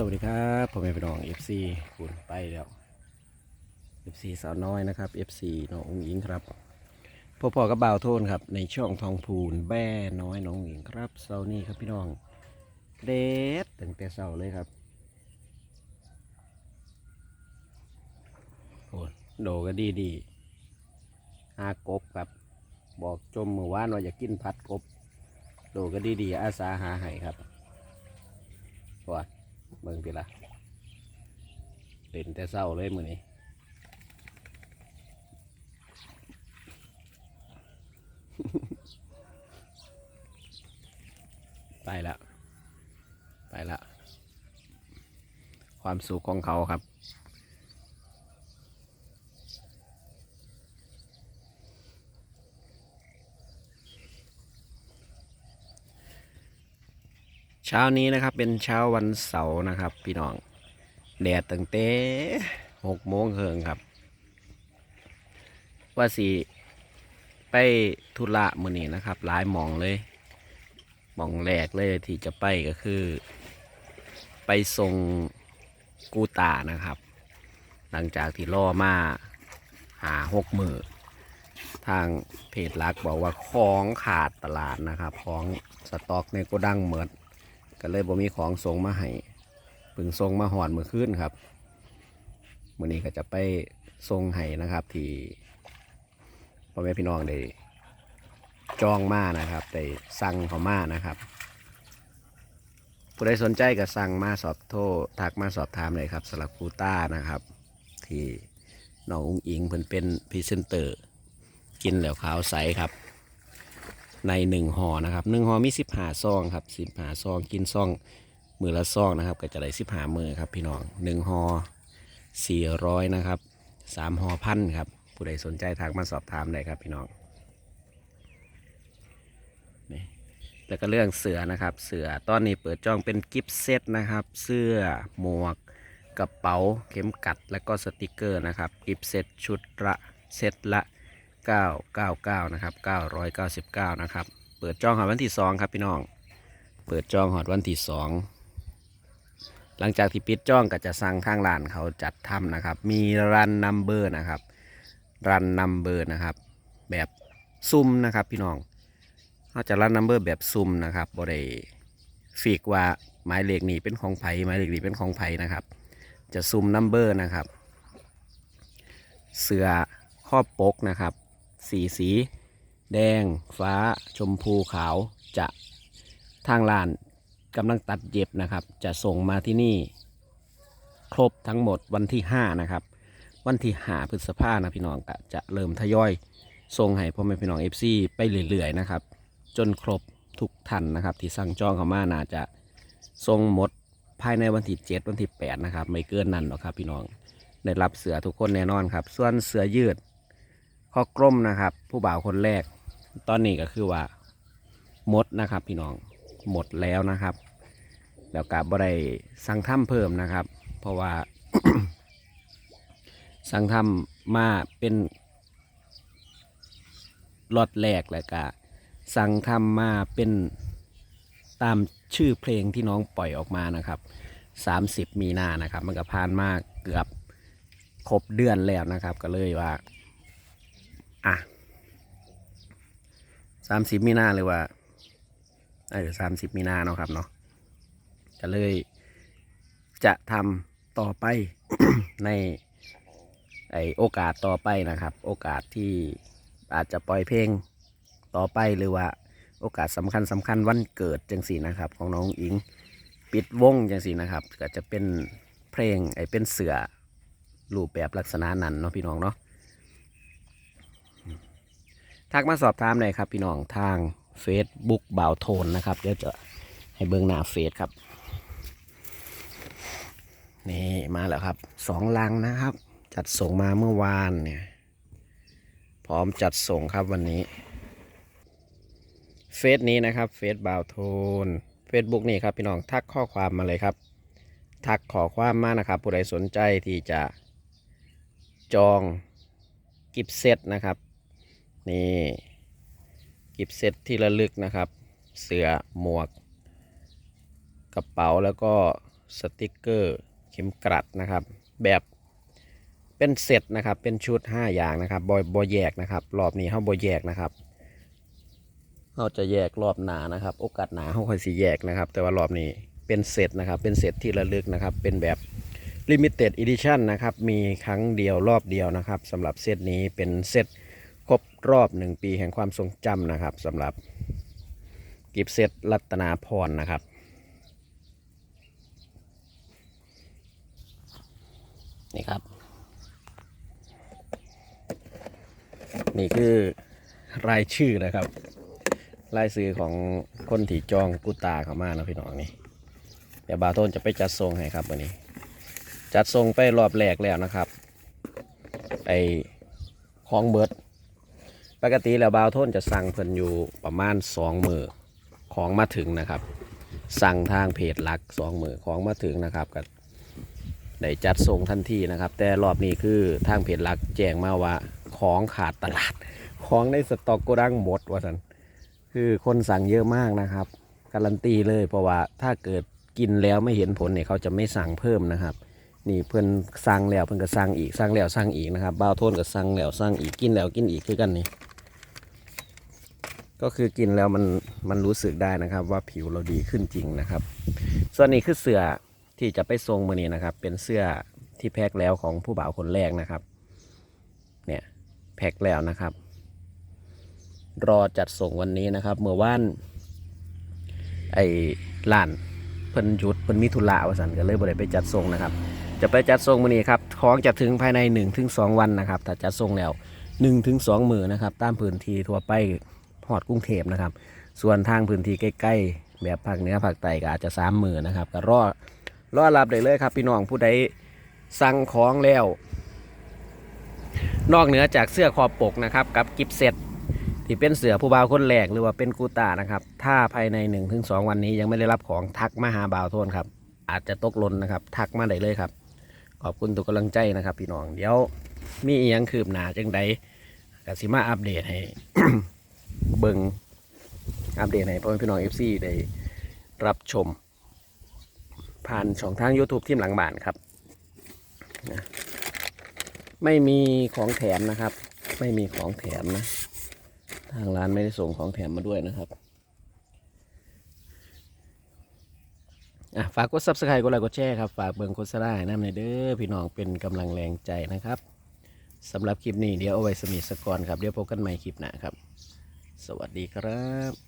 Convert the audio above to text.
สวัสดีครับผมเป็นพี่น้อง FC คุณไปแล้ว FC สาวน้อยนะครับ FC น้ององอิงครับพ่อพ่อกับบ่าวโทนครับ ในช่องทองพูนแบ่น้อยน้ององอิงครับเสาร์นี้ครับพี่น้องเด็ดตั้งแต่เสาร์เลยครับโอ้โดก็ดีดีหากบครับ บอกจมมือว่านว่าอยากกินผัดกบ โดก็ดีดีอาสาหาให้ครับว่า เบิ่งทีละเล่นแต่เศร้าเลยมือนี้ไปละไปละความสุขของเขาครับ เช้านี้นะครับเป็นเช้าวันเสาร์นะครับ พี่น้องแดดตั้งแต่หกโมงเฮิงครับ ว่าสิไปธุระมือนี้นะครับหลายหมองเลยหมองแรกเลยที่จะไปก็คือ ไปส่งกูตานะครับ หลังจากที่ล่อมาหาหกมือทางเพจลักบอกว่าของขาดตลาดนะครับ ของสต็อกในโกดังเหมือน ก็เลยบ่มีของส่งมาให้เพึ่งส่งมาหอนเมื่อคืนครับมื่อนี้ก็จะไปส่งให้นะครับ ที่พ่อแม่พี่น้องได้จองมานะครับได้สั่งเขามานะครับ ผู้ใดสนใจก็สั่งมาสอบโทรทักมาสอบถามเลยครับสลับคูต้านะครับ ที่น้องอุ้งอิงเพิ่นเป็นพรีเซนเตอร์ กินแล้วขาวใสครับ ในหนึ่งห่อนะครับหนึ่งห่อมีสิบหาซองครับสิบหาซองกินซองมือละซองนะครับ ก็จะได้สิบหามือครับพี่น้องหนึ่งห่อสี่ร้อยนะครับสามห่อพันครับ ผู้ใดสนใจทางมาสอบถามได้ครับพี่น้องนี่แล้วก็เรื่องเสือนะครับ เสือตอนนี้เปิดจองเป็นกิฟต์เซตนะครับ เสื้อหมวกกระเป๋าเข็มกัด และก็สติกเกอร์นะครับกิฟต์เซตชุดละเซตละ 999นะครับ999นะครับ เปิดจองหอดวันที่ 2 ครับพี่น้อง เปิดจองหอดวันที่ 2 หลังจากที่ปิดจองก็จะสั่งทางร้านเขาจัดทำนะครับ มีรันนัมเบอร์นะครับ รันนัมเบอร์นะครับ แบบซุ่มนะครับพี่น้องเขาจะรันนัมเบอร์แบบซุ่มนะครับบริฟีกว่าหมายเลขนี้เป็นของไผ่หมายเลขนี้เป็นของไผ่นะครับ จะซุ่มนัมเบอร์นะครับ เสือครอบปกนะครับ สีสี แดง ฟ้า ชมพูขาวจะทางลานกำลังตัดเย็บนะครับ จะส่งมาที่นี่ ครบทั้งหมดวันที่ 5 นะครับ วันที่5พฤษภานะพี่น้องก็จะเริ่มทยอยส่งให้พ่อแม่พี่น้อง FC ไปเรื่อยๆนะครับ จนครบทุกท่านนะครับ ที่สั่งจองเข้ามาน่าจะส่งหมดภายในวันที่7วันที่8นะครับ ไม่เกินนั้นหรอกครับพี่น้องได้รับเสือทุกคนแน่นอนครับ ส่วนเสือยืด ข้อกล้มนะครับ ผู้บ่าวคนแรก ตอนนี้ก็คือว่าหมดนะครับ พี่น้องหมดแล้วนะครับ แล้วกับบ่ได้สั่งทำเพิ่มนะครับ เพราะว่า สั่งทำมาเป็นล็อตแรกแล้วก็สั่งทำมาเป็นตามชื่อเพลงที่น้องปล่อยออกมานะครับ 30 มีนานะครับ มันก็ผ่านมากเกือบครบเดือนแล้วนะครับ ก็เลยว่า อะสามสิบมีนาเลยว่าเออสามสิบมีนาเนาะครับเนาะก็เลยจะทำต่อไปในไอโอกาสต่อไปนะครับ โอกาสที่อาจจะปล่อยเพลงต่อไปหรือว่า โอกาสสำคัญสำคัญวันเกิดจังสีนะครับ ของน้องอิงปิดวงจังสีนะครับ ก็จะเป็นเพลงไอเป็นเสือรูปแบบลักษณะนั้นเนาะพี่น้องเนาะ ทักมาสอบถามเลยครับพี่น้องทาง Facebook บ่าวโทนนะครับ เดี๋ยวจะให้เบิ้งหน้าเฟซครับ นี่มาแล้วครับสองลังนะครับ จัดส่งมาเมื่อวานเนี่ยพร้อมจัดส่งครับวันนี้ เฟซนี้นะครับเฟซบ่าวโทน Facebook นี่ครับพี่น้องทักข้อความมาเลยครับ ทักขอความมานะครับผู้ใดสนใจที่จะจองกิฟต์เซตนะครับ นี่กิฟต์เซตที่ระลึกนะครับ เสือหมวก กระเป๋าแล้วก็สติกเกอร์เข็มกลัดนะครับ แบบเป็นเซตนะครับ เป็นชุด 5 อย่างนะครับบอยบอยแยกนะครับ รอบนี้เขาบอยแยกนะครับเขาจะแยกรอบหนานะครับ โอกาสหนาเขาค่อยสีแยกนะครับ แต่ว่ารอบนี้เป็นเซตนะครับ เป็นเซตที่ระลึกนะครับ เป็นแบบ Limited Edition นะครับ มีครั้งเดียวรอบเดียวนะครับสำหรับเซตนี้เป็นเซต ครบรอบ1ปีแห่งความทรงจำนะครับสำหรับกิฟเซตรัตนาพรนะครับ นี่ครับ นี่คือรายชื่อนะครับ รายชื่อของคนที่จองกุตาเข้ามานะพี่น้องนี่เดี๋ยวบาโทนจะไปจัดทรงให้ครับวันนี้ จัดทรงไปรอบแรกแล้วนะครับไอของเบิร์ด ปกติแล้วบาวโทนจะสั่งเพิ่นอยู่ประมาณสองมือของมาถึงนะครับ สั่งทางเพจหลักสองมือของมาถึงนะครับก็ได้จัดส่งทันทีนะครับ แต่รอบนี้คือทางเพจหลักแจ้งมาว่าของขาดตลาด ของในสต็อกโกดังหมดว่าสันคือคนสั่งเยอะมากนะครับ การันตีเลยเพราะว่าถ้าเกิดกินแล้วไม่เห็นผลเนี่ยเขาจะไม่สั่งเพิ่มนะครับ นี่เพื่อนสั่งแล้วเพื่อนก็สั่งอีกสั่งแล้วสั่งอีกนะครับบ้าวโทนก็สั่งแล้วสั่งอีกกินแล้วกินอีกคือกันนี่ ก็คือกินแล้วมันมันรู้สึกได้นะครับ ว่าผิวเราดีขึ้นจริงนะครับ ส่วนนี้คือเสื้อที่จะไปทรงมือนี้นะครับ เป็นเสื้อที่แพ็คแล้วของผู้บ่าวคนแรกนะครับ เนี่ยแพ็คแล้วนะครับ รอจัดส่งวันนี้นะครับ เมื่อวานไอ้ล้านเพิ่นหยุดเพิ่นมีธุระว่าสันก็เลยบ่ได้ไปจัดส่งนะครับ จะไปจัดส่งมือนี้ครับของจะถึงภายใน 1-2ถึง2วันนะครับถ้าจัดส่งแล้ว 1-2ถึง2มื้อนะครับ ตามพื้นที่ทั่วไป ฮอดกรุงเทพนะครับ ส่วนทางพื้นที่ใกล้ๆ แบบภาคเหนือภาคใต้ก็อาจจะ3มื้อนะครับก็รอรอรับได้เลยครับ พี่น้องผู้ใดสั่งของแล้ว นอกเหนือจากเสื้อคอปกนะครับกับกิฟเซ็ตที่เป็นเสือผู้บ่าวคนแรกหรือว่าเป็นกูตานะครับ ถ้าภายใน 1-2 วันนี้ยังไม่ได้รับของทักมาหาบ่าวโทนครับ อาจจะตกหล่นนะครับ ทักมาได้เลยครับ ขอบคุณทุกกำลังใจนะครับ พี่น้องเดี๋ยวมีอีหยังคืบหน้าจังใดกสิมาอัปเดตให้ เบิงอัปเดตให้พ่อแม่พี่น้องเอฟซีได้รับชม ผ่านช่องทาง YouTube ทีมหลังบ้านครับนะไม่มีของแถมนะครับ ไม่มีของแถมนะ ทางร้านไม่ได้ส่งของแถมมาด้วยนะครับอะฝากกด subscribe กดไลค์กดแชร์ครับ ฝากเบิ่งโฆษณาให้น้ำในอยเด้อพี่น้องเป็นกำลังแรงใจนะครับสำหรับคลิปนี้เดี๋ยวเอาไว้สมิสกอนครับ เดี๋ยวพบกันใหม่คลิปหน้าครับ สวัสดีครับ